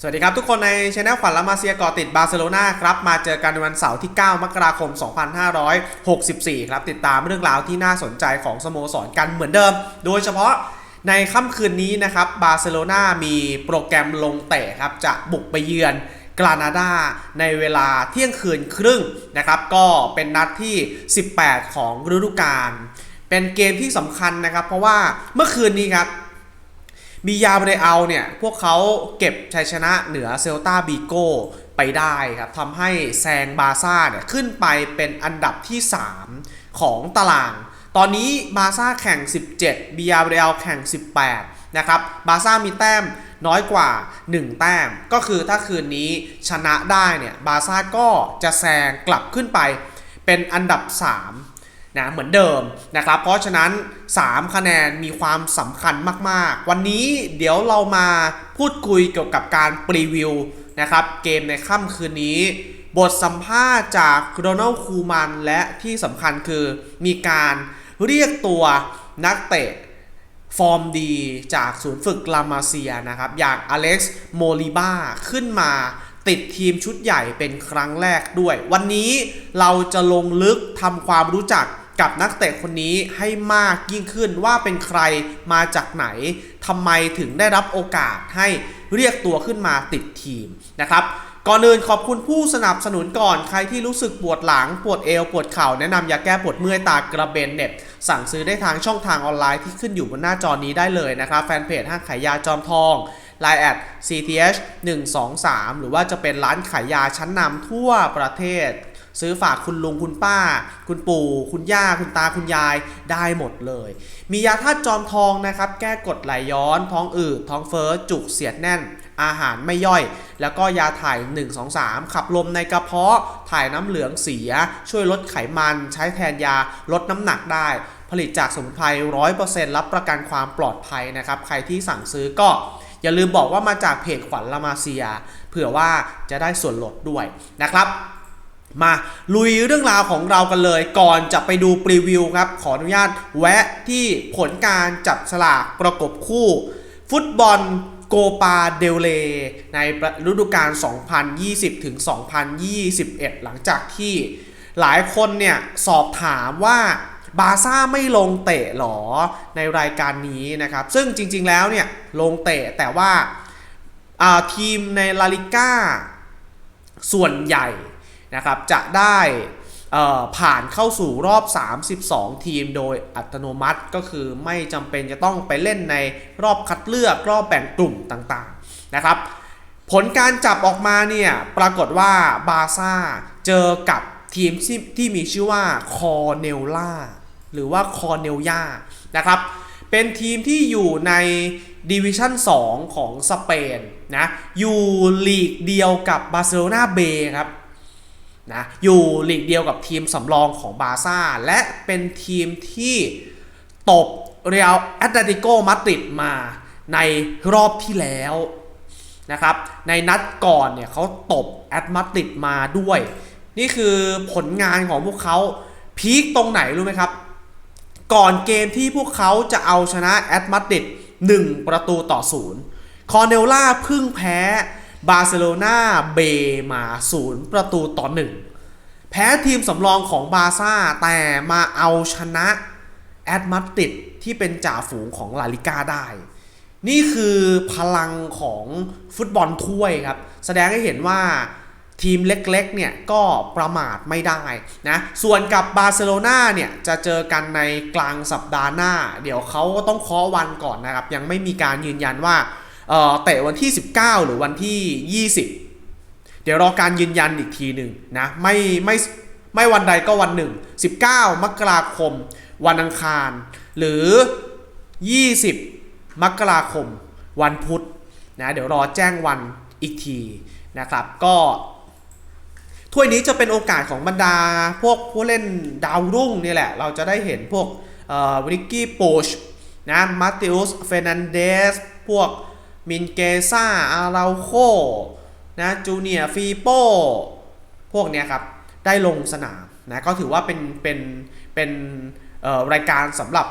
สวัสดีครับทุกคนในช anel ขวัญละมาเซียก่อติดบาร์เซโลนาครับ มาเจอกันในวันเสาร์ที่ 9 มกราคม 2564 ครับ ติดตามเรื่องราวที่น่าสนใจของสโมสรกันเหมือนเดิม โดยเฉพาะในค่ำคืนนี้นะครับ บาร์เซโลนามีโปรแกรมลงเตะครับ จะบุกไปเยือนกรานาดาในเวลาเที่ยงคืนครึ่งนะครับ ก็เป็นนัดที่ 18 ของฤดูกาลเป็นเกมที่สำคัญนะครับ เพราะว่าเมื่อคืนนี้ครับ บียาเบรเอาเนี่ย พวกเขาเก็บชัยชนะเหนือเซลตาบีโกไปได้ครับทำให้แซงบาซ่าเนี่ยขึ้นไปเป็นอันดับที่ 3 ของตาราง ตอนนี้บาซ่าแข่ง 17บียาเบรเอาแข่ง 18 นะครับ บาซ่ามีแต้มน้อยกว่า 1 แต้ม ก็คือถ้าคืนนี้ชนะได้เนี่ย บาซ่าก็จะแซงกลับขึ้นไปเป็นอันดับ 3 นะเหมือนเดิมนะครับเพราะฉะนั้น 3 คะแนนมีความสำคัญมากๆ วันนี้เดี๋ยวเรามาพูดคุยเกี่ยวกับการปรีวิวนะครับเกมในค่ำคืนนี้ บทสัมภาษณ์จากโรนัลคูมันและที่สำคัญคือมีการเรียกตัวนักเตะฟอร์มดีจากศูนย์ฝึกลามาเซียนะครับ อย่างอเล็กซ์โมลิบ้าขึ้นมาติดทีมชุดใหญ่เป็นครั้งแรกด้วย วันนี้เราจะลงลึกทำความรู้จัก กับนักเตะคนนี้ให้มากยิ่งขึ้นว่าเป็นใครมาจากไหนทำไมถึงได้รับโอกาสให้เรียกตัวขึ้นมาติดทีมนะครับก่อนอื่นขอบคุณผู้สนับสนุนก่อนใครที่รู้สึกปวดหลังปวดเอวปวดเข่าแนะนำยาแก้ปวดเมื่อยตากระเบนเน็ตสั่งซื้อได้ทางช่องทางออนไลน์ที่ขึ้นอยู่บนหน้าจอนี้ได้เลยนะครับ แฟนเพจห้างขายยาจอมทอง Line แอด CTH 123 หรือว่าจะเป็นร้านขายยาชั้นนำทั่วประเทศ ซื้อฝากคุณลุงคุณป้า คุณปู่ คุณย่า คุณตาคุณยายได้หมดเลย มียาธาตุจอมทองนะครับ แก้กรดไหลย้อน ท้องอืดท้องเฟ้อจุกเสียดแน่น อาหารไม่ย่อย แล้วก็ยาถ่าย 1 2 3 ขับลมในกระเพาะถ่ายน้ำเหลืองเสีย ช่วยลดไขมัน ใช้แทนยาลดน้ำหนักได้ ผลิตจากสมุนไพร100%รับประกันความปลอดภัยนะครับใครที่สั่งซื้อก็อย่าลืมบอกว่ามาจากเพจขวัญละมาเซีย เผื่อว่าจะได้ส่วนลดด้วยนะครับ มาลุยเรื่องราวของเรากันเลย ก่อนจะไปดูปรีวิวครับ ขออนุญาตแวะที่ผลการจับฉลากประกบคู่ ฟุตบอลโกปาเดลเลในฤดูกาล 2020 ถึง 2021 หลังจากที่หลายคนเนี่ยสอบถามว่าบาซ่าไม่ลงเตะหรอในรายการนี้นะครับ ซึ่งจริงๆแล้วเนี่ยลงเตะแต่ว่าอ่าทีมในลาลิก้าส่วนใหญ่ นะครับจะได้ผ่านเข้าสู่รอบ 32 ทีมโดยอัตโนมัติก็คือไม่จำเป็นจะต้องไปเล่นในรอบคัดเลือกรอบแบ่งกลุ่มต่างๆนะครับผลการจับออกมาเนี่ยปรากฏว่าบาซ่าเจอกับทีมที่ที่มีชื่อว่าคอเนลล่าหรือว่าคอเนลยานะครับเป็นทีมที่อยู่ในดิวิชั่น 2 ของสเปนนะอยู่ลีกเดียวกับบาร์เซโลนาเบครับ นะอยู่ลีกเดียวกับทีมสำรองของบาซ่า และเป็นทีมที่ตบเรอัลแอตเลติโกมาดริดมาในรอบที่แล้วนะครับ ในนัดก่อนเนี่ยเขาตบแอตมาดริดมาด้วย นี่คือผลงานของพวกเขาพีคตรงไหนรู้ไหมครับ ก่อนเกมที่พวกเขาจะเอาชนะแอตมาดริด1ประตูต่อศูนย์คอเนลล่าเพึ่งแพ้ บาร์เซโลนาเบมา0ประตูต่อ1แพ้ทีมสำรองของบาซ่าแต่มาเอาชนะแอตมาดริดที่เป็นจ่าฝูงของลาลิก้าได้ นี่คือพลังของฟุตบอลถ้วยครับ แสดงให้เห็นว่าทีมเล็กๆเนี่ยก็ประมาทไม่ได้นะ ส่วนกับบาร์เซโลนาเนี่ยจะเจอกันในกลางสัปดาห์หน้า เดี๋ยวเขาก็ต้องเคาะวันก่อนนะครับ ยังไม่มีการยืนยันว่า เอ่อเตะวันที่ 19 หรือวันที่ 20 เดี๋ยวรอการยืนยันอีกทีหนึ่งนะไม่ไม่ไม่วันใดก็วันหนึ่ง 19 มกราคม วันอังคาร หรือ 20 มกราคม วันพุธนะเดี๋ยวรอแจ้งวันอีกทีนะครับก็ถ้วยนี้จะเป็นโอกาสของบรรดาพวกผู้เล่นดาวรุ่งนี่แหละ เราจะได้เห็นพวกริกกี้โปชนะมาติอุสเฟรนันเดส พวก มินเกซ่าอาราโคนะจูเนียฟีโปพวกเนี้ยครับ ได้ลงสนามนะก็ถือว่าเป็นเป็นเป็นเอ่อรายการสำหรับ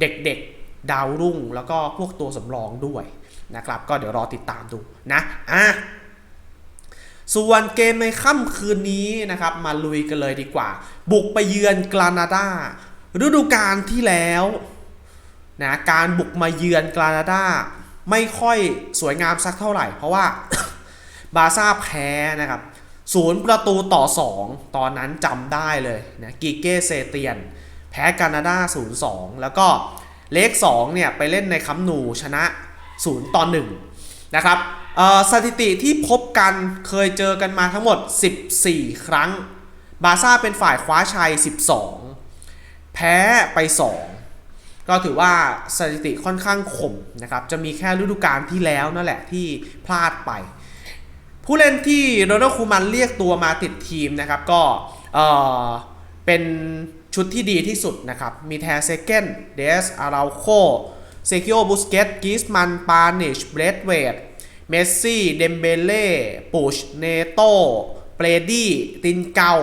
เด็กๆดาวรุ่ง แล้วก็พวกตัวสำรองด้วยนะครับ ก็เดี๋ยวรอติดตามดูนะอะส่วนเกมในค่ำคืนนี้นะครับ มาลุยกันเลยดีกว่า บุกไปเยือนกรานาดาฤดูกาลที่แล้วนะการบุกมาเยือนกรานาดา ไม่ค่อยสวยงามสักเท่าไหร่ เพราะว่าบาซ่าแพ้นะครับศูนย์ประตูต่อ 2 ตอนนั้นจำได้เลยนะกิเก้เซเตียน แพ้กานาดา0-2 แล้วก็เลข2เนี่ยไปเล่นในคัมนูชนะ0ต่อ1นะครับสถิติที่พบกันเคยเจอกันมาทั้งหมด 14 ครั้ง บาซ่าเป็นฝ่ายคว้าชัย 12 แพ้ไป 2 ก็ถือว่าสถิติค่อนข้างข่มนะครับ จะมีแค่ฤดูกาลที่แล้วนั่นแหละที่พลาดไป ผู้เล่นที่โรนัลคูมันเรียกตัวมาติดทีมนะครับ ก็เออเป็นชุดที่ดีที่สุดนะครับ มีแทเซเกนเดสอาราโคเซคิโอบุสเกตกิสมันปานิชเบรดเวดเมสซี่เดมเบเล่ปูชเนโตเปรดี้ตินเกา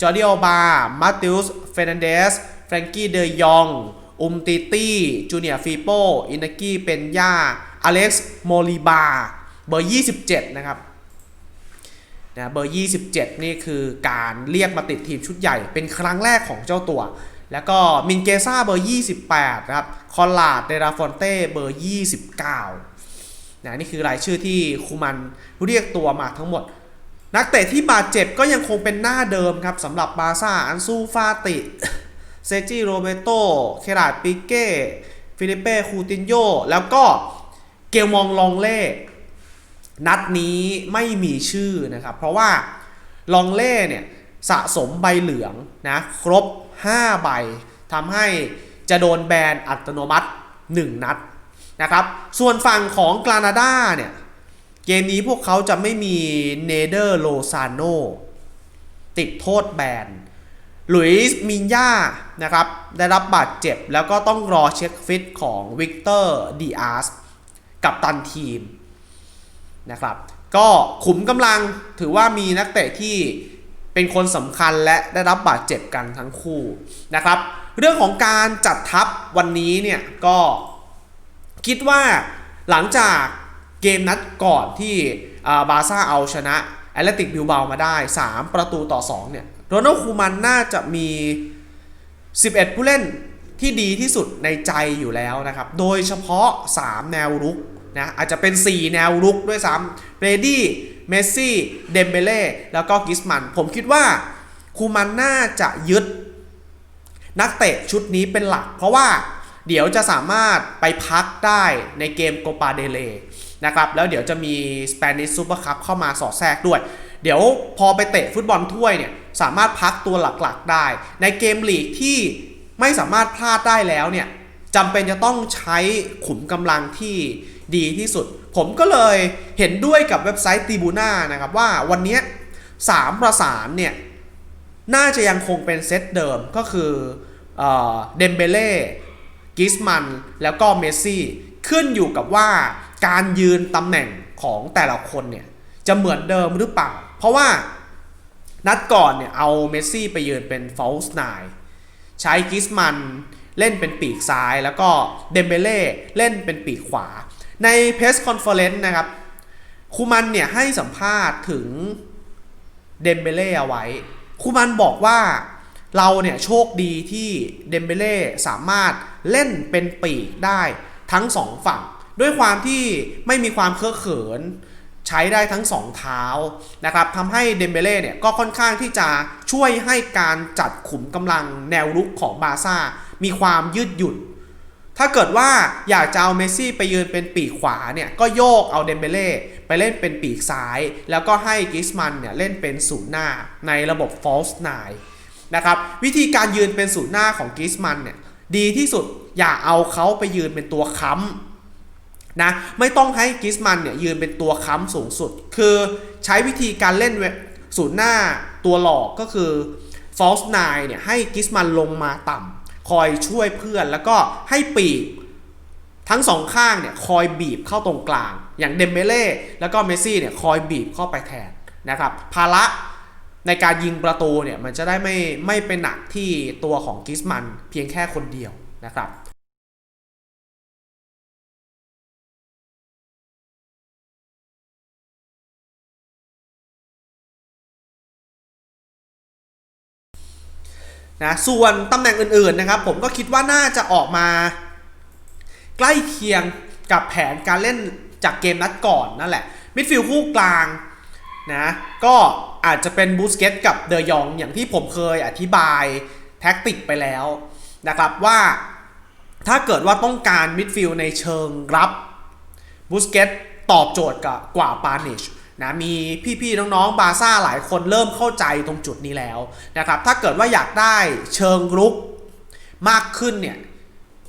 จอร์ดิโอบามาติอุสเฟรนันเดสแฟรงกี้เดยอง อุมติตี้จูเนียฟีโปอินากี้เปนย่าอเล็กซ์โมลิบาเบอร์ 27 นะครับนะเบอร์ 27 นี่คือการเรียกมาติดทีมชุดใหญ่เป็นครั้งแรกของเจ้าตัว แล้วก็มินเกซ่าเบอร์ 28 นะครับ คอลลาดเดราฟอนเต้เบอร์ 29 นะนี่คือรายชื่อที่คูมันเรียกตัวมาทั้งหมด นักเตะที่บาดเจ็บก็ยังคงเป็นหน้าเดิมครับสำหรับบาซ่าอันซูฟาติ เซจิโรเบโตเคราดปิเก้ฟิลิเป้คูตินโยแล้วก็เกลมองลองเล่ นัดนี้ไม่มีชื่อนะครับ เพราะว่าลองเล่เนี่ยสะสมใบเหลืองนะครบ 5 ใบทำให้จะโดนแบนอัตโนมัติ 1 นัดนะครับ ส่วนฝั่งของกรานาดาเนี่ย เกมนี้พวกเขาจะไม่มีเนเดอร์โลซานโนติดโทษแบน หลุยส์มินยานะครับ ได้รับบาดเจ็บ แล้วก็ต้องรอเช็คฟิตของวิกเตอร์ดีอาสกับตันทีมนะครับ ก็ขุมกำลังถือว่ามีนักเตะที่เป็นคนสำคัญและได้รับบาดเจ็บกันทั้งคู่นะครับ เรื่องของการจัดทัพวันนี้เนี่ยก็คิดว่าหลังจากเกมนัดก่อนที่บาซ่าเอาชนะแอตเลติกบิลเบามาได้ 3 ประตูต่อ 2 เนี่ย โรนัลคูมันน่าจะมี 11 ผู้เล่นที่ดีที่สุดในใจอยู่แล้วนะครับ โดยเฉพาะ 3 แนวรุกนะอาจจะเป็น 4 แนวรุกด้วยซ้ำเบรดี้เมสซี่เดมเบเล่แล้วก็กิสมัน ผมคิดว่าคูมันน่าจะยึดนักเตะชุดนี้เป็นหลัก เพราะว่าเดี๋ยวจะสามารถไปพักได้ในเกมโกปาเดเลนะครับแล้วเดี๋ยวจะมีสเปนิชซูเปอร์คัพเข้ามาสอดแทรกด้วย เดี๋ยวพอไปเตะฟุตบอลถ้วยเนี่ย สามารถพักตัวหลักๆได้ ในเกมลีกที่ไม่สามารถพลาดได้แล้วเนี่ยจำเป็นจะต้องใช้ขุมกำลังที่ดีที่สุด ผมก็เลยเห็นด้วยกับเว็บไซต์ตีบูน่านะครับว่าวันนี้สามประสานเนี่ย น่าจะยังคงเป็นเซตเดิมก็คือเดมเบเล่กิสมันแล้วก็เมสซี่ขึ้นอยู่กับว่าการยืนตำแหน่งของแต่ละคนเนี่ย จะเหมือนเดิมหรือเปล่า เพราะว่า นัดก่อนเนี่ยเอาเมสซี่ไปยืนเป็นฟอลส์ไนใช้กิสมันเล่นเป็นปีกซ้าย แล้วก็เดมเบเล่เล่นเป็นปีกขวา ในเพสคอนเฟอเรนซ์นะครับคูมันเนี่ยให้สัมภาษณ์ถึงเดมเบเล่เอาไว้คูมันบอกว่าเราเนี่ยโชคดีที่เดมเบเล่สามารถเล่นเป็นปีกได้ทั้งสองฝั่ง ด้วยความที่ไม่มีความเคอะเขิน ใช้ได้ทั้งสองเท้านะครับทำให้เดมเบเล่เนี่ยก็ค่อนข้างที่จะช่วยให้การจัดขุมกำลังแนวรุกของบาร์ซ่า มีความยืดหยุ่น ถ้าเกิดว่าอยากจะเอาเมสซี่ไปยืนเป็นปีกขวาเนี่ยก็โยกเอาเดมเบเล่ไปเล่นเป็นปีกซ้าย แล้วก็ให้กิสมันเนี่ยเล่นเป็นศูนย์หน้าในระบบ false n i นะครับวิธีการยืนเป็นศูนย์หน้าของกิสมันเนี่ยดีที่สุดอย่าเอาเขาไปยืนเป็นตัวค้ำ นะไม่ต้องให้กิสมันเนี่ยยืนเป็นตัวค้ำสูงสุด คือใช้วิธีการเล่นศูนย์หน้าตัวหลอกก็คือ false nine เนี่ยให้กิสมันลงมาต่ำคอยช่วยเพื่อนแล้วก็ให้ปีกทั้งสองข้างเนี่ยคอยบีบเข้าตรงกลาง อย่างเดมเบเล่แล้วก็เมซี่เนี่ยคอยบีบเข้าไปแทนนะครับภาระในการยิงประตูเนี่ยมันจะได้ไม่ไม่เป็นหนักที่ตัวของกิสมันเพียงแค่คนเดียวนะครับ นะส่วนตำแหน่งอื่นๆนะครับ ผมก็คิดว่าน่าจะออกมา ใกล้เคียงกับแผนการเล่นจากเกมนัดก่อนนั่นแหละ มิดฟิลด์คู่กลางนะก็อาจจะเป็นบูสเกตกับเดยองอย่างที่ผมเคยอธิบายแท็กติกไปแล้วนะครับว่าถ้าเกิดว่าต้องการมิดฟิลด์ในเชิงรับบูสเกตตอบโจทย์กับกว่าปานิช นะมีพี่ๆน้องๆบาซ่าหลายคนเริ่มเข้าใจตรงจุดนี้แล้วนะครับถ้าเกิดว่าอยากได้เชิงรุกมากขึ้นเนี่ย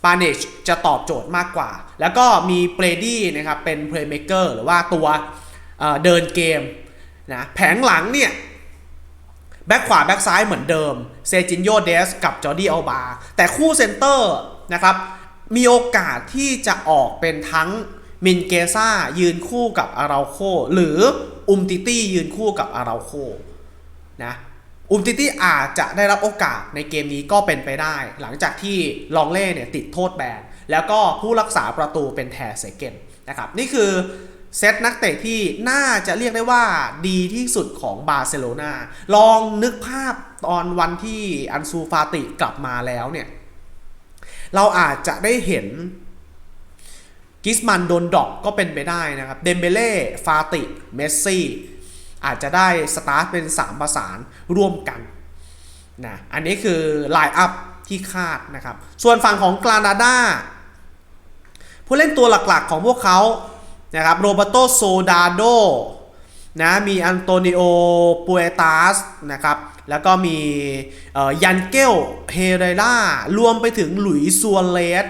ปาเนชจะตอบโจทย์มากกว่า แล้วก็มีเบรดี้นะครับเป็นเพลย์เมเกอร์หรือว่าตัวเเดินเกมนะแผงหลังเนี่ยแบ็คขวาแบ็คซ้ายเหมือนเดิมเซจินโยเดสกับจอร์ดี้อัลบาแต่คู่เซนเตอร์นะครับมีโอกาสที่จะออกเป็นทั้ง มินเกซ่ายืนคู่กับอาราโค หรืออุมติตี้ยืนคู่กับอาราโคนะอุมติตี้อาจจะได้รับโอกาสในเกมนี้ก็เป็นไปได้ หลังจากที่ลองเล่เนี่ยติดโทษแบนแล้วก็ผู้รักษาประตูเป็นแทเซเกนนะครับนี่คือเซตนักเตะที่น่าจะเรียกได้ว่าดีที่สุดของบาร์เซโลนาลองนึกภาพตอนวันที่อันซูฟาติกลับมาแล้วเนี่ย เราอาจจะได้เห็น กิสมันโดนดอกก็เป็นไปได้นะครับ เดมเบเล่ ฟาติ เมสซี่ อาจจะได้สตาร์ทเป็น 3 ประสานร่วมกันนะอันนี้คือไลน์อัพที่คาดนะครับ ส่วนฝั่งของกรานาดาผู้เล่นตัวหลักๆของพวกเขานะครับโรเบโตโซดาโดนะมีอันโตนิโอปูเอตาสนะครับแล้วก็มียันเกลเฮเรล่ารวมไปถึงหลุยส์ซัวเลส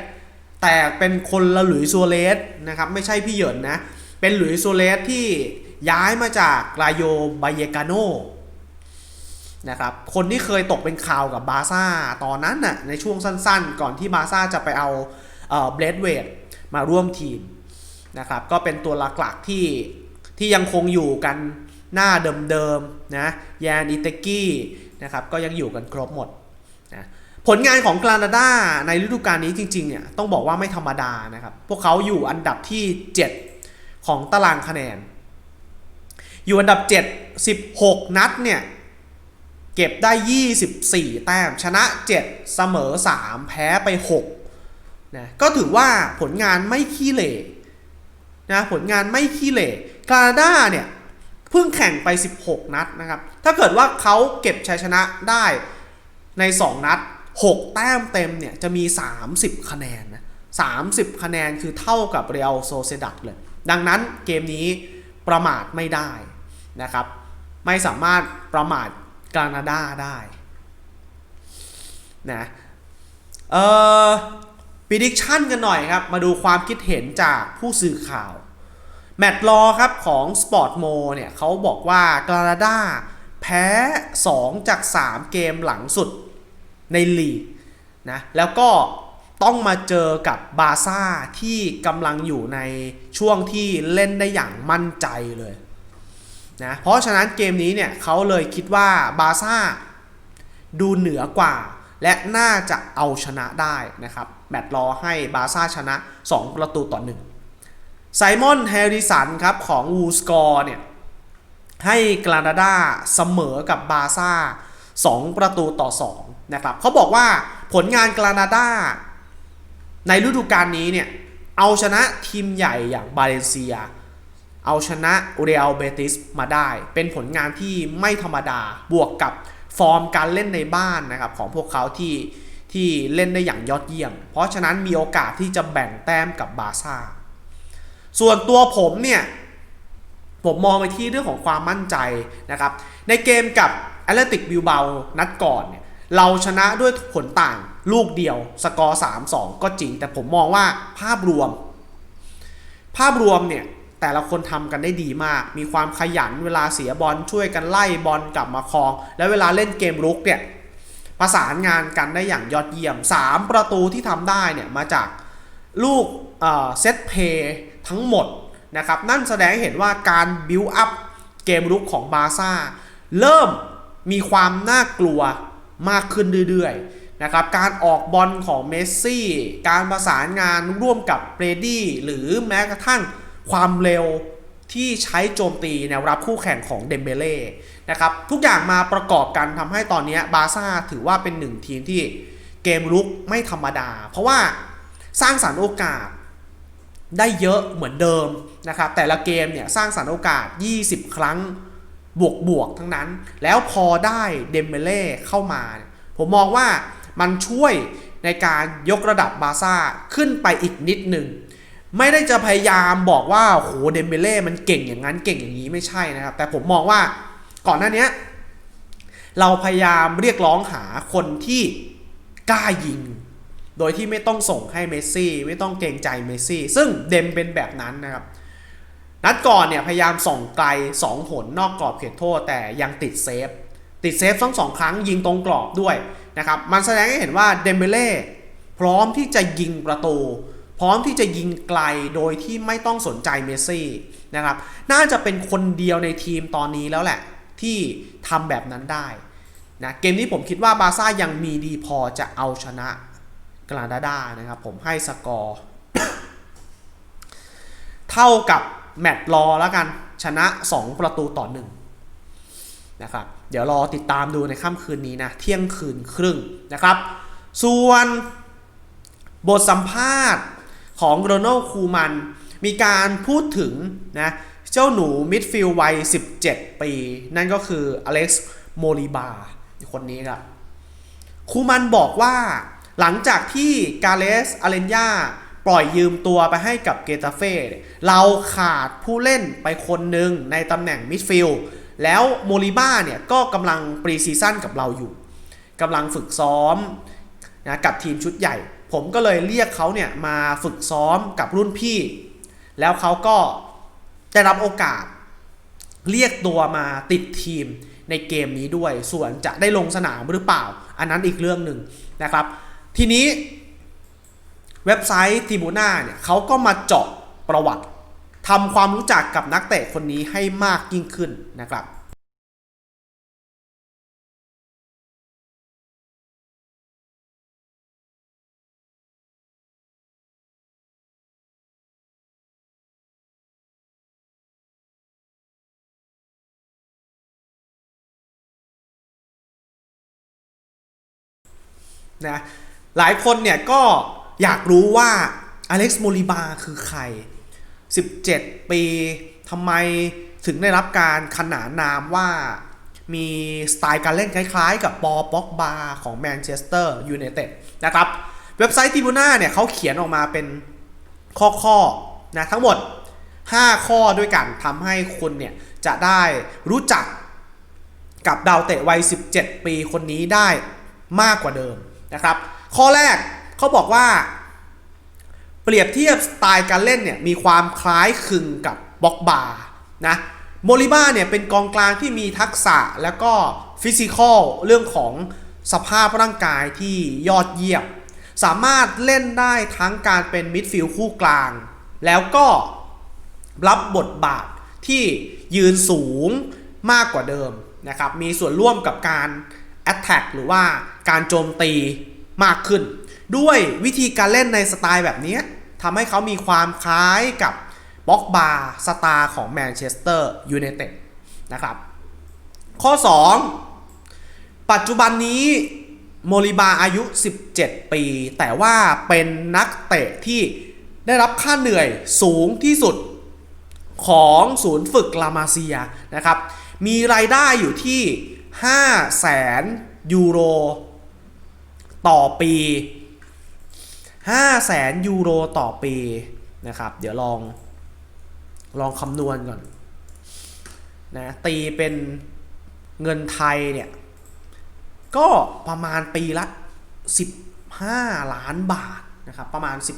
แต่เป็นคนละหลุยส์ซัวเลสนะครับไม่ใช่พี่เหยินนะเป็นหลุยส์ซัวเลสที่ย้ายมาจากรายโยบายกาโนนะครับคนที่เคยตกเป็นข่าวกับบาซ่าตอนนั้นน่ะในช่วงสั้นๆ ก่อนที่บาซ่าจะไปเอาเบลดเวดมาร่วมทีมนะครับก็เป็นตัวหลักๆที่ที่ยังคงอยู่กันหน้าเดิมๆนะแยนอิเตกี้นะครับก็ยังอยู่กันครบหมดนะ ผลงานของกรานาดาในฤดูกาลนี้จริงๆเนี่ยต้องบอกว่าไม่ธรรมดานะครับ พวกเขาอยู่อันดับที่ 7 ของตารางคะแนน อยู่อันดับ 7 16 นัดเนี่ย เก็บได้ 24 แต้ม ชนะ 7 เสมอ 3 แพ้ไป6นะก็ถือว่าผลงานไม่ขี้เหร่นะผลงานไม่ขี้เหร่กรานาดาเนี่ยเพิ่งแข่งไป 16 นัดนะครับ ถ้าเกิดว่าเขาเก็บชัยชนะได้ใน 2 นัด 6 แต้มเต็มเนี่ยจะมี 30 คะแนนนะ30 คะแนนคือเท่ากับเรียลโซเซดัตเลย ดังนั้นเกมนี้ประมาทไม่ได้นะครับ ไม่สามารถประมาทกรานาดาได้นะเอ่อ prediction กันหน่อยครับ มาดูความคิดเห็นจากผู้สื่อข่าว แมตต์ลอครับของ Sport Mo เนี่ยเขาบอกว่ากรานาดาแพ้ 2 จาก 3 เกมหลังสุด ในลีกนะแล้วก็ต้องมาเจอกับบาซ่าที่กำลังอยู่ในช่วงที่เล่นได้อย่างมั่นใจเลยนะเพราะฉะนั้นเกมนี้เนี่ยเขาเลยคิดว่าบาซ่าดูเหนือกว่า และน่าจะเอาชนะได้นะครับแมตต์รอให้บาซ่าชนะ 2 ประตูต่อ1ไซมอนแฮร์ริสันครับของวูสกอร์เนี่ยให้กรานาดาเสมอกับบาซ่า 2 ประตูต่อ 2 นะครับเขาบอกว่าผลงานกรานาดาในฤดูกาลนี้เนี่ย เอาชนะทีมใหญ่อย่างบาเลนเซีย เอาชนะเรอัลเบติสมาได้ เป็นผลงานที่ไม่ธรรมดาบวกกับฟอร์มการเล่นในบ้านนะครับของพวกเขาที่ที่เล่นได้อย่างยอดเยี่ยม เพราะฉะนั้นมีโอกาสที่จะแบ่งแต้มกับบาซ่า ส่วนตัวผมเนี่ย ผมมองไปที่เรื่องของความมั่นใจนะครับ ในเกมกับแอตเลติกบิลเบานัดก่อนเนี่ย เราชนะด้วยผลต่างลูกเดียวสกอร์3-2ก็จริง แต่ผมมองว่าภาพรวม ภาพรวมเนี่ยแต่ละคนทำกันได้ดีมาก มีความขยันเวลาเสียบอลช่วยกันไล่บอลกลับมาครอง แล้วเวลาเล่นเกมรุกเนี่ยประสานงานกันได้อย่างยอดเยี่ยม 3 ประตูที่ทำได้เนี่ยมาจากลูกเซตเพย์ทั้งหมดนะครับนั่นแสดงให้เห็นว่าการบิวอัพเกมรุกของบาร์ซ่าเริ่มมีความน่ากลัว มากขึ้นเรื่อยๆนะครับการออกบอลของเมสซี่ การประสานงานร่วมกับเบรดี้หรือแม้กระทั่งความเร็วที่ใช้โจมตีแนวรับคู่แข่งของเดมเบเล่นะครับทุกอย่างมาประกอบกันทำให้ตอนนี้บาซ่าถือว่าเป็นหนึ่งทีมที่เกมรุกไม่ธรรมดา เพราะว่าสร้างสารรค์โอกาสได้เยอะเหมือนเดิมนะครับแต่ละเกมเนี่ยสร้างสรรค์โอกาส 20 ครั้ง บวกบวกทั้งนั้น แล้วพอได้เดมเบเล่เข้ามา ผมมองว่ามันช่วยในการยกระดับบาซ่าขึ้นไปอีกนิดหนึ่งไม่ได้จะพยายามบอกว่าโหเดมเบเล่มันเก่งอย่างนั้นเก่งอย่างนี้ไม่ใช่นะครับ แต่ผมมองว่าก่อนหน้านี้เราพยายามเรียกร้องหาคนที่กล้ายิง โดยที่ไม่ต้องส่งให้เมสซี่ ไม่ต้องเกรงใจเมสซี่ ซึ่งเดมเป็นแบบนั้นนะครับ นัดก่อนเนี่ยพยายามส่งไกล2หนนอกกรอบเขตโทษแต่ยังติดเซฟ ติดเซฟทั้งสองครั้งยิงตรงกรอบด้วยนะครับมันแสดงให้เห็นว่าเดมเบเล่พร้อมที่จะยิงประตู พร้อมที่จะยิงไกลโดยที่ไม่ต้องสนใจเมสซี่นะครับน่าจะเป็นคนเดียวในทีมตอนนี้แล้วแหละ ที่ทำแบบนั้นได้นะเกมนี้ผมคิดว่าบาร์ซ่ายังมีดีพอจะเอาชนะกราดาดานะครับผมให้สกอร์ เท่ากับ แมตช์รอแล้วกันชนะ 2 ประตูต่อหนึ่งนะครับเดี๋ยวรอติดตามดูในค่ำคืนนี้นะ เที่ยงคืนครึ่งนะครับ ส่วนบทสัมภาษณ์ของโรนัลคูมัน มีการพูดถึงนะเจ้าหนูมิดฟิลด์วัย 17 ปี นั่นก็คืออเล็กซ์โมลิบาคนนี้ครับคูมันบอกว่าหลังจากที่กาเลสอาเลนยา ปล่อยยืมตัวไปให้กับเกตาเฟ่เราขาดผู้เล่นไปคนหนึ่งในตำแหน่งมิดฟิลด์แล้วโมลิบ้าเนี่ยก็กำลังปรีซีซั่นกับเราอยู่กำลังฝึกซ้อมนะกับทีมชุดใหญ่ ผมก็เลยเรียกเขาเนี่ยมาฝึกซ้อมกับรุ่นพี่ แล้วเขาก็ได้รับโอกาสเรียกตัวมาติดทีมในเกมนี้ด้วย ส่วนจะได้ลงสนามหรือเปล่า อันนั้นอีกเรื่องหนึ่งนะครับ ทีนี้ เว็บไซต์ทีบูน่าเนี่ยเขาก็มาเจาะประวัติทำความรู้จักกับนักเตะคนนี้ให้มากยิ่งขึ้นนะครับนะหลายคนเนี่ยก็ อยากรู้ว่าอเล็กซ์โมลิบาคือใคร 17 ปีทำไมถึงได้รับการขนานนามว่ามีสไตล์การเล่นคล้ายๆ กับปอป็อกบาของแมนเชสเตอร์ยูไนเต็ดนะครับ เว็บไซต์ทีบูน่าเนี่ยเขาเขียนออกมาเป็นข้อๆนะทั้งหมด 5 ข้อด้วยกันทำให้คุณเนี่ยจะได้รู้จักกับดาวเตะวัย 17 ปีคนนี้ได้มากกว่าเดิมนะครับ ข้อแรก เขาบอกว่า เปรียบเทียบสไตล์การเล่นเนี่ยมีความคล้ายคลึงกับบ็อกบานะโมลิบ้าเนี่ยเป็นกองกลางที่มีทักษะแล้วก็ฟิสิกอลเรื่องของสภาพร่างกายที่ยอดเยี่ยมสามารถเล่นได้ทั้งการเป็นมิดฟิลด์คู่กลาง แล้วก็รับบทบาทที่ยืนสูงมากกว่าเดิมนะครับ มีส่วนร่วมกับการ Attack หรือว่าการโจมตีมากขึ้น ด้วยวิธีการเล่นในสไตล์แบบนี้ทำให้เขามีความคล้ายกับบ็อกบาสตาร์ของแมนเชสเตอร์ยูไนเต็ดนะครับ ข้อ 2 ปัจจุบันนี้โมลิบาอายุ 17 ปี แต่ว่าเป็นนักเตะที่ได้รับค่าเหนื่อยสูงที่สุดของศูนย์ฝึกลามาเซียนะครับ มีรายได้อยู่ที่5แสนยูโร ต่อปี 5 แสนยูโรต่อปีนะครับ เดี๋ยวลองลองคำนวณก่อนนะตีเป็นเงินไทยเนี่ย ก็ประมาณปีละ 15 ล้านบาทนะครับประมาณ 10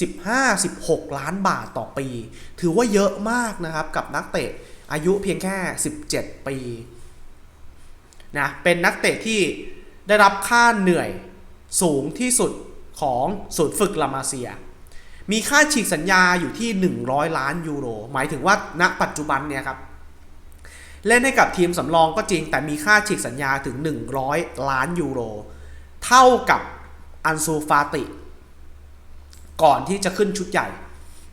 15-16 ล้านบาทต่อปี ถือว่าเยอะมากนะครับกับนักเตะอายุเพียงแค่ 17 ปีนะเป็นนักเตะที่ได้รับค่าเหนื่อยสูงที่สุด ของศูนย์ฝึกลามาเซีย มีค่าฉีกสัญญาอยู่ที่ 100 ล้านยูโร หมายถึงว่าณปัจจุบันเนี่ยครับเล่นให้กับทีมสำรองก็จริง แต่มีค่าฉีกสัญญาถึง 100 ล้านยูโร เท่ากับอันซูฟาติ ก่อนที่จะขึ้นชุดใหญ่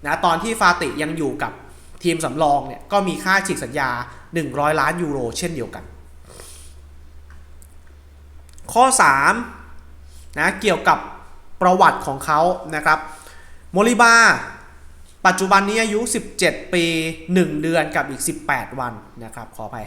นะตอนที่ฟาติยังอยู่กับทีมสำรองเนี่ยก็มีค่าฉีกสัญญา 100 ล้านยูโร เช่นเดียวกัน ข้อ3นะเกี่ยวกับ ประวัติของเขานะครับโมลิบาปัจจุบันนี้อายุ 17 ปี 1 เดือนกับอีก 18 วันนะครับขออภัย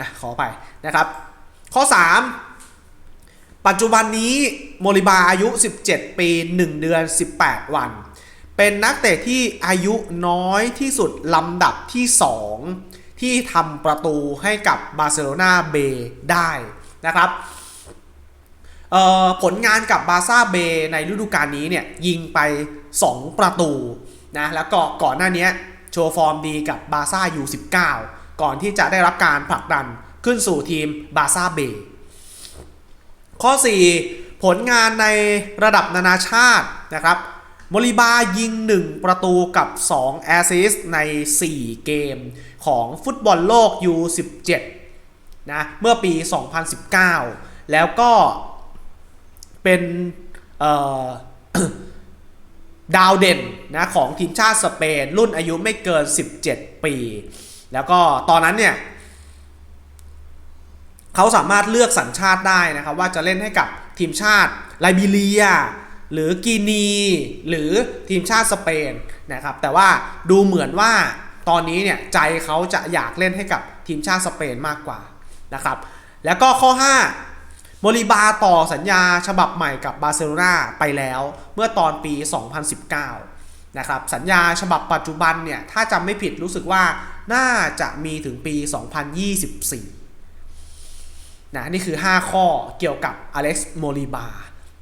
อะขอไปนะครับ ข้อ 3 ปัจจุบันนี้โมลิบาอายุ 17 ปี 1 เดือน 18 วัน เป็นนักเตะที่อายุน้อยที่สุดลำดับที่ 2 ที่ทำประตูให้กับบาร์เซโลนาเบได้นะครับผลงานกับบาร์ซ่าเบในฤดูกาลนี้เนี่ยยิงไป 2 ประตูนะแล้วก็ก่อนหน้านี้โชว์ฟอร์มดีกับบาร์ซ่ายู19ก่อนที่จะได้รับการผลักดันขึ้นสู่ทีมบาร์ซ่าเบ ข้อ 4 ผลงานในระดับนานาชาตินะครับโมลิบายิง 1 ประตูกับ 2 แอสซิสใน 4 เกมของฟุตบอลโลก U17 นะเมื่อปี 2019 แล้วก็เป็นดาวเด่นนะของทีมชาติสเปนรุ่นอายุไม่เกิน 17 ปี แล้วก็ตอนนั้นเนี่ย เขาสามารถเลือกสัญชาติได้นะครับว่าจะเล่นให้กับทีมชาติไลบีเรีย หรือกีนี หรือทีมชาติสเปนนะครับแต่ว่าดูเหมือนว่าตอนนี้เนี่ยใจเขาจะอยากเล่นให้กับทีมชาติสเปนมากกว่านะครับแล้วก็ข้อ 5 โมลิบาต่อสัญญาฉบับใหม่กับบาร์เซโลนาไปแล้วเมื่อตอนปี 2019นะครับสัญญาฉบับปัจจุบันเนี่ยถ้าจำไม่ผิดรู้สึกว่าน่าจะมีถึงปี 2024 นะนี่คือ 5 ข้อเกี่ยวกับอเล็กซ์โมลิบา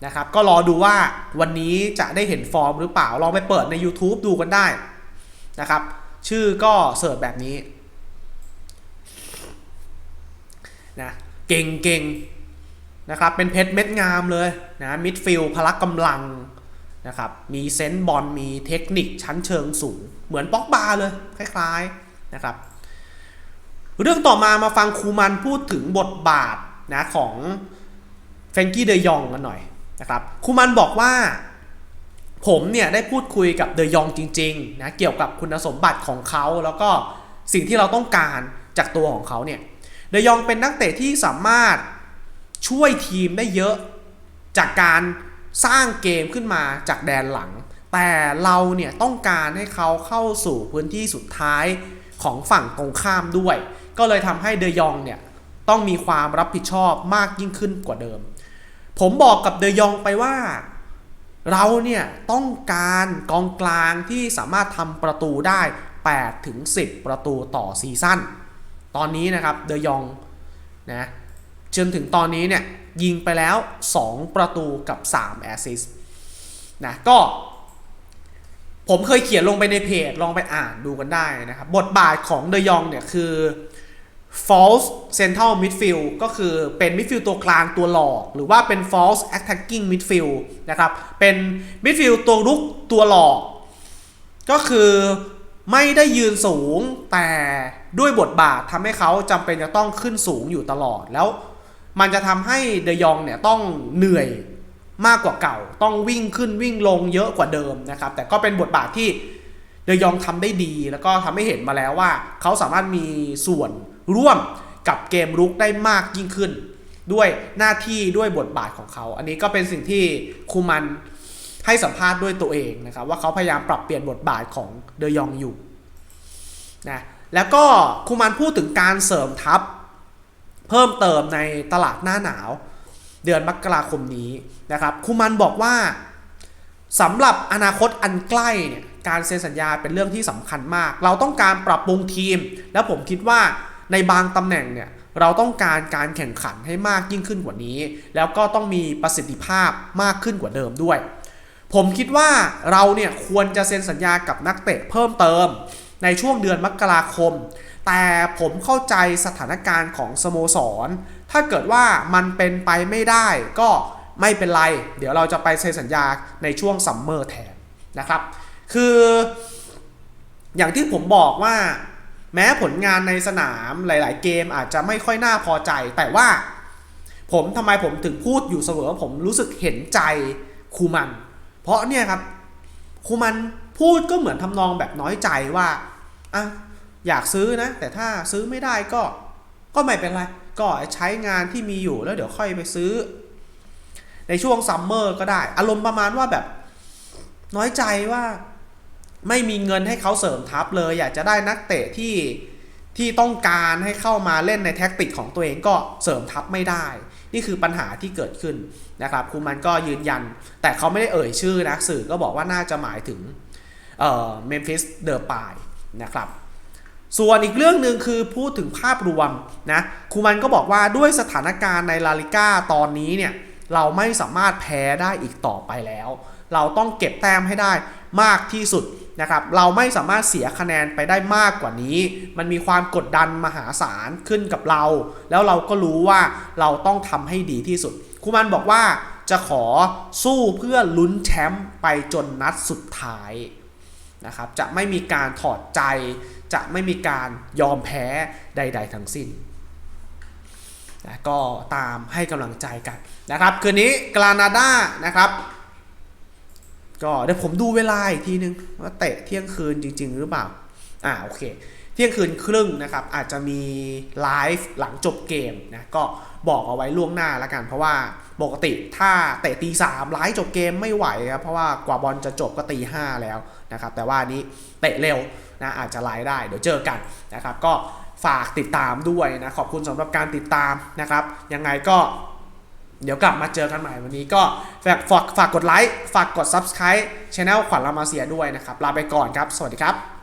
นะครับก็รอดูว่าวันนี้จะได้เห็นฟอร์มหรือเปล่า ลองไปเปิดใน YouTube ดูกันได้นะครับ ชื่อก็เสิร์ชแบบนี้นะเก่งเก่งนะครับ เป็นเพชรเม็ดงามเลยนะมิดฟิลพละกำลังนะครับ มีเซนส์บอลมีเทคนิคชั้นเชิงสูง เหมือนป็อกบาเลย คล้าย ๆ นะครับ เรื่องต่อมามาฟังครูมันพูดถึงบทบาทนะของเฟรงกี้เดยองกันหน่อยนะครับครูมันบอกว่า ผมเนี่ยได้พูดคุยกับเดยองจริงๆนะเกี่ยวกับคุณสมบัติของเขาแล้วก็สิ่งที่เราต้องการจากตัวของเขาเนี่ยเดยองเป็นนักเตะที่สามารถช่วยทีมได้เยอะจากการสร้างเกมขึ้นมาจากแดนหลัง แต่เราเนี่ยต้องการให้เขาเข้าสู่พื้นที่สุดท้ายของฝั่งตรงข้ามด้วย ก็เลยทำให้เดยองเนี่ยต้องมีความรับผิดชอบมากยิ่งขึ้นกว่าเดิม ผมบอกกับเดยองไปว่า เราเนี่ยต้องการกองกลางที่สามารถทำประตูได้8ถึง10 ประตูต่อซีซั่น ตอนนี้นะครับเดยองนะจนถึงตอนนี้เนี่ยยิงไปแล้ว 2 ประตูกับ 3 แอสซิสนะก็ ผมเคยเขียนลงไปในเพจ ลองไปอ่านดูกันได้นะครับ บทบาทของเดยองเนี่ยคือ false central midfield ก็คือเป็น midfield ตัวกลางตัวหลอก หรือว่าเป็น false attacking midfield นะครับเป็น midfield ตัวรุกตัวหลอก ก็คือไม่ได้ยืนสูงแต่ด้วยบทบาททำให้เขาจำเป็นจะต้องขึ้นสูงอยู่ตลอดแล้ว มันจะทำให้เดยองเนี่ยต้องเหนื่อยมากกว่าเก่า ต้องวิ่งขึ้นวิ่งลงเยอะกว่าเดิมนะครับแต่ก็เป็นบทบาทที่เดยองทำได้ดี แล้วก็ทำให้เห็นมาแล้วว่า เขาสามารถมีส่วน ร่วมกับเกมรุกได้มากยิ่งขึ้น ด้วยหน้าที่ด้วยบทบาทของเขา อันนี้ก็เป็นสิ่งที่คูมันให้สัมภาษณ์ด้วยตัวเองนะครับ ว่าเขาพยายามปรับเปลี่ยนบทบาทของเดยองอยู่นะแล้วก็คูมันพูดถึงการเสริมทัพ เพิ่มเติมในตลาดหน้าหนาว เดือนมกราคมนี้นะครับคูมันบอกว่าสำหรับอนาคตอันใกล้เนี่ยการเซ็นสัญญาเป็นเรื่องที่สำคัญมาก เราต้องการปรับปรุงทีม แล้วผมคิดว่า ในบางตำแหน่งเนี่ยเราต้องการการแข่งขันให้มากยิ่งขึ้นกว่านี้ แล้วก็ต้องมีประสิทธิภาพมากขึ้นกว่าเดิมด้วย ผมคิดว่าเราเนี่ยควรจะเซ็นสัญญากับนักเตะเพิ่มเติม ในช่วงเดือนมกราคม แต่ผมเข้าใจสถานการณ์ของสโมสร ถ้าเกิดว่ามันเป็นไปไม่ได้ก็ไม่เป็นไร เดี๋ยวเราจะไปเซ็นสัญญาในช่วงซัมเมอร์แทนนะครับ คืออย่างที่ผมบอกว่า แม้ผลงานในสนามหลาย ๆ เกมอาจจะไม่ค่อยน่าพอใจ แต่ว่าผมทำไมผมถึงพูดอยู่เสมอว่าผมรู้สึกเห็นใจคูมัน เพราะเนี่ยครับคูมันพูดก็เหมือนทำนองแบบน้อยใจว่าอะอยากซื้อนะ แต่ถ้าซื้อไม่ได้ก็ก็ไม่เป็นไร ก็ใช้งานที่มีอยู่แล้วเดี๋ยวค่อยไปซื้อ ในช่วงซัมเมอร์ก็ได้ อารมณ์ประมาณว่าแบบน้อยใจว่า ไม่มีเงินให้เขาเสริมทัพเลย อยากจะได้นักเตะที่ที่ต้องการให้เข้ามาเล่นในแท็กติกของตัวเองก็เสริมทัพไม่ได้ นี่คือปัญหาที่เกิดขึ้นนะครับคูมันก็ยืนยัน แต่เขาไม่ได้เอ่ยชื่อนะสื่อก็บอกว่าน่าจะหมายถึงเอ่อเมมฟิสเดอร์ปายนะครับส่วนอีกเรื่องหนึ่งคือพูดถึงภาพรวมนะคูมันก็บอกว่าด้วยสถานการณ์ในลาลิก้าตอนนี้เนี่ยเราไม่สามารถแพ้ได้อีกต่อไปแล้ว เราต้องเก็บแต้มให้ได้มากที่สุดนะครับเราไม่สามารถเสียคะแนนไปได้มากกว่านี้ มันมีความกดดันมหาศาลขึ้นกับเรา แล้วเราก็รู้ว่าเราต้องทำให้ดีที่สุดคูมันบอกว่าจะขอสู้เพื่อลุ้นแชมป์ไปจนนัดสุดท้ายนะครับจะไม่มีการถอดใจ จะไม่มีการยอมแพ้ใด ๆ ทั้งสิ้นนะก็ตามให้กำลังใจกันนะครับ คืนนี้กรานาดานะครับ ก็เดี๋ยวผมดูเวลาอีกทีนึงว่าเตะเที่ยงคืนจริง ๆ หรือเปล่า อ่าโอเค เที่ยงคืนครึ่งนะครับ อาจจะมีไลฟ์หลังจบเกมนะก็บอกเอาไว้ล่วงหน้าแล้วกัน เพราะว่าปกติถ้าเตะตีสามไลฟ์จบเกมไม่ไหวครับเพราะว่ากว่าบอลจะจบก็ตีห้าแล้วนะครับแต่ว่านี้เตะเร็วนะอาจจะไลฟ์ได้เดี๋ยวเจอกันนะครับ ก็ฝากติดตามด้วยนะขอบคุณสำหรับการติดตามนะครับยังไงก็ เดี๋ยวกลับมาเจอกันใหม่วันนี้ก็ฝากฝากฝากกดไลค์ฝากกด Subscribe Channel ขวัญรามาเสียด้วยนะครับ ลาไปก่อนครับ สวัสดีครับ